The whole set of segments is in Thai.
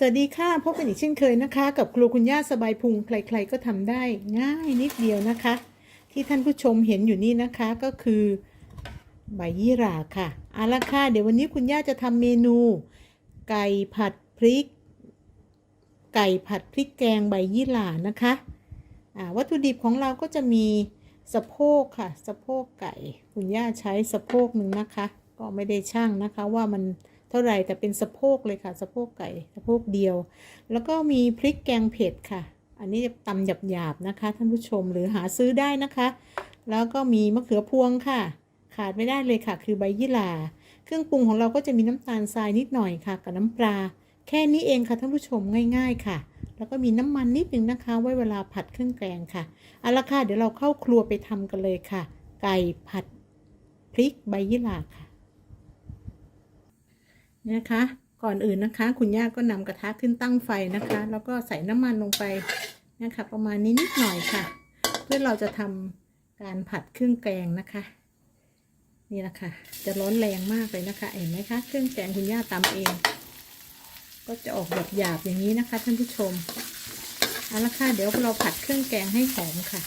สวัสดีค่ะพบกันอีกเช่นเคยนะคะ กับครัวคุณย่าสบายพุงใครๆก็ทำได้ง่ายนิดเดียวนะคะ ที่ท่านผู้ชมเห็นอยู่นี่นะคะก็คือใบยี่หร่าค่ะเอาละค่ะเดี๋ยววันนี้คุณย่าจะทำเมนู ไก่ผัดพริก ไก่ผัดพริกแกงใบยี่หร่านะคะวัตถุดิบของเราก็จะมีสะโพกค่ะ สะโพกไก่คุณย่าใช้สะโพกหนึ่งนะคะ ก็ไม่ได้ช่างนะคะว่ามัน เท่าไหร่แต่เป็นสะโพกเลยค่ะ สะโพกไก่สะโพกเดียว แล้วก็มีพริกแกงเผ็ดค่ะ อันนี้จะตำหยาบๆนะคะ ท่านผู้ชมหรือหาซื้อได้นะคะ แล้วก็มีมะเขือพวงค่ะ ขาดไม่ได้เลยค่ะ คือใบยี่หร่าเครื่องปรุงของเราก็จะมีน้ำตาลทรายนิดหน่อยค่ะ กับน้ำปลาแค่นี้เองค่ะท่านผู้ชมง่าย ๆค่ะ แล้วก็มีน้ำมันนิดนึงนะคะ ไว้เวลาผัดเครื่องแกงค่ะเอาละค่ะเดี๋ยวเราเข้าครัวไปทำกันเลยค่ะ ไก่ผัดพริกใบยี่หร่าค่ะ นะคะ ก่อนอื่นนะคะ คุณย่าก็นำกระทะขึ้นตั้งไฟนะคะ แล้วก็ใส่น้ำมันลงไปนะคะ ประมาณนี้นิดหน่อยค่ะ เพื่อเราจะทำการผัดเครื่องแกงนะคะ นี่นะคะจะร้อนแรงมากเลยนะคะ เห็นไหมคะเครื่องแกงคุณย่าตำเอง ก็จะออกแบบหยาบอย่างนี้นะคะ ท่านผู้ชมเอาละค่ะเดี๋ยวเราผัดเครื่องแกงให้หอมค่ะ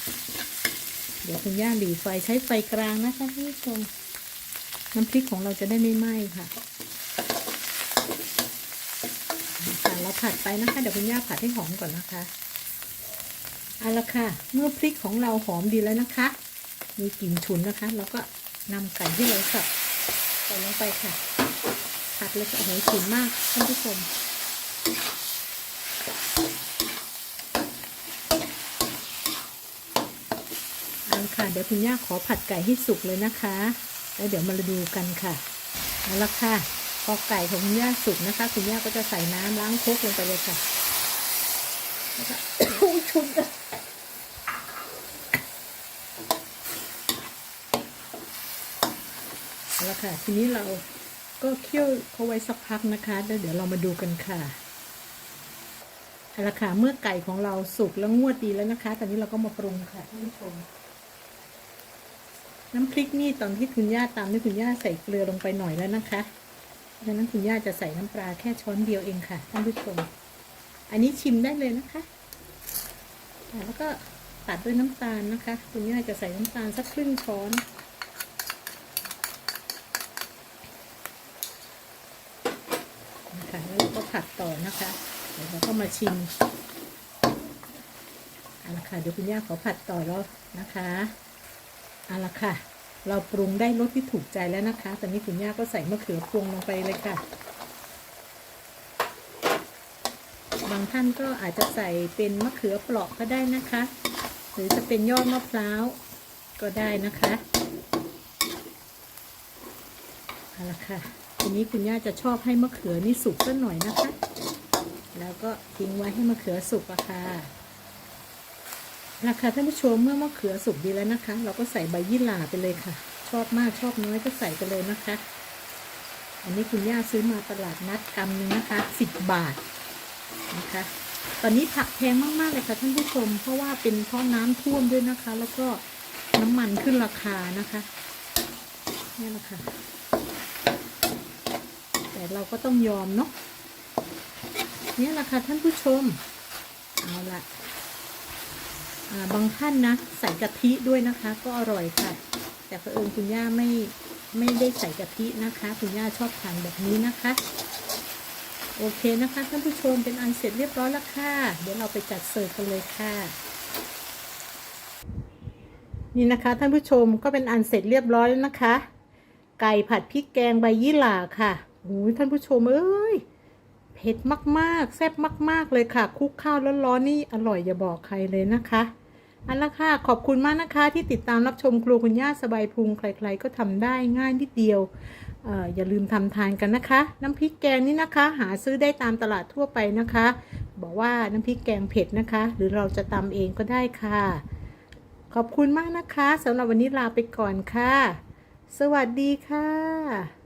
เดี๋ยวคุณย่าหลีไฟใช้ไฟกลางนะคะท่านผู้ชมน้ำพริกของเราจะได้ไม่ไหม้ค่ะ ค่ะเรา ผัดไปนะคะ เดี๋ยวคุณย่าผัดให้หอมก่อนนะคะเอาละค่ะ เมื่อพริกของเราหอมดีแล้วนะคะ มีกลิ่นฉุนนะคะ เราก็นำไก่ที่เราสับใส่ลงไปค่ะ ผัดเลยค่ะโอ้โหฉุนมากท่านผู้ชมเอาละค่ะ เดี๋ยวคุณย่าขอผัดไก่ให้สุกเลยนะคะ แล้วเดี๋ยวมาดูกันค่ะเอาละค่ะ พอไก่ของคุณย่าสุกนะคะ คุณย่าก็จะใส่น้ำล้างครกลงไปเลยค่ะแล้วก็อุ้ชุนเอาละค่ะ ทีนี้เราก็เคี่ยวเขาไว้สักพักนะคะแล้วเดี๋ยวเรามาดูกันค่ะเอาละค่ะ เมื่อไก่ของเราสุกแล้วงวดดีแล้วนะคะ ตอนนี้เราก็มาปรุงค่ะท่านผู้ชม น้ำพริกนี่ตอนที่คุณย่าตำนี่คุณย่าใส่เกลือลงไปหน่อยแล้วนะคะ ดังนั้นคุณย่าจะใส่น้ำปลาแค่ช้อนเดียวเองค่ะท่านผู้ชม อันนี้ชิมได้เลยนะคะ แล้วก็ตัดด้วยน้ำตาลนะคะ คุณย่าจะใส่น้ำตาลสักครึ่งช้อนนะคะแล้วเราก็ผัดต่อนะคะ เดี๋ยวเราก็มาชิมเอาละค่ะเดี๋ยวคุณย่าขอผัดต่อแล้วนะคะเอาละค่ะ เราปรุงได้รสที่ถูกใจแล้วนะคะ ตอนนี้คุณย่าก็ใส่มะเขือพวงลงไปเลยค่ะ บางท่านก็อาจจะใส่เป็นมะเขือเปราะก็ได้นะคะ หรือจะเป็นยอดมะพร้าวก็ได้นะคะเอาละค่ะ ทีนี้คุณย่าจะชอบให้มะเขือนี่สุกสักหน่อยนะคะ แล้วก็ทิ้งไว้ให้มะเขือสุกอะค่ะ ราคาท่านผู้ชมเมื่อมะเขือสุกดีแล้วนะคะ เราก็ใส่ใบยี่หร่าไปเลยค่ะ ชอบมากชอบน้อยก็ใส่ไปเลยนะคะ อันนี้คุณย่าซื้อมาตลาดนัดกำนึงนะคะสิบบาทนะคะ ตอนนี้ผักแพงมากๆเลยค่ะท่านผู้ชม เพราะว่าเป็นเพราะน้ำท่วมด้วยนะคะ แล้วก็น้ำมันขึ้นราคานะคะนี่แหละค่ะแต่เราก็ต้องยอมเนาะนี่แหละค่ะท่านผู้ชมเอาละ บางท่านนะใส่กะทิด้วยนะคะ ก็อร่อยค่ะ แต่เผอิญคุณย่าไม่ไม่ได้ใส่กะทินะคะ คุณย่าชอบทานแบบนี้นะคะ โอเคนะคะท่านผู้ชมเป็นอันเสร็จเรียบร้อยแล้วค่ะ เดี๋ยวเราไปจัดเสิร์ฟกันเลยค่ะนี่นะคะท่านผู้ชมก็เป็นอันเสร็จเรียบร้อยแล้วนะคะ ไก่ผัดพริกแกงใบยี่หร่าค่ะโอ้ยท่านผู้ชมเอ้ยเผ็ดมาก ๆ แซ่บมาก ๆ เลยค่ะ คุกข้าวร้อนๆนี่อร่อยอย่าบอกใครเลยนะคะ อันละค่ะ ขอบคุณมากนะคะที่ติดตามรับชมครัวคุณย่าสบายพุงใคร ๆ ก็ทำได้ง่ายนิดเดียวอออย่าลืมทำทานกันนะคะ น้ำพริกแกงนี่นะคะ หาซื้อได้ตามตลาดทั่วไปนะคะ บอกว่าน้ำพริกแกงเผ็ดนะคะ หรือเราจะตำเองก็ได้ค่ะ ขอบคุณมากนะคะสำหรับวันนี้ลาไปก่อนค่ะ สวัสดีค่ะ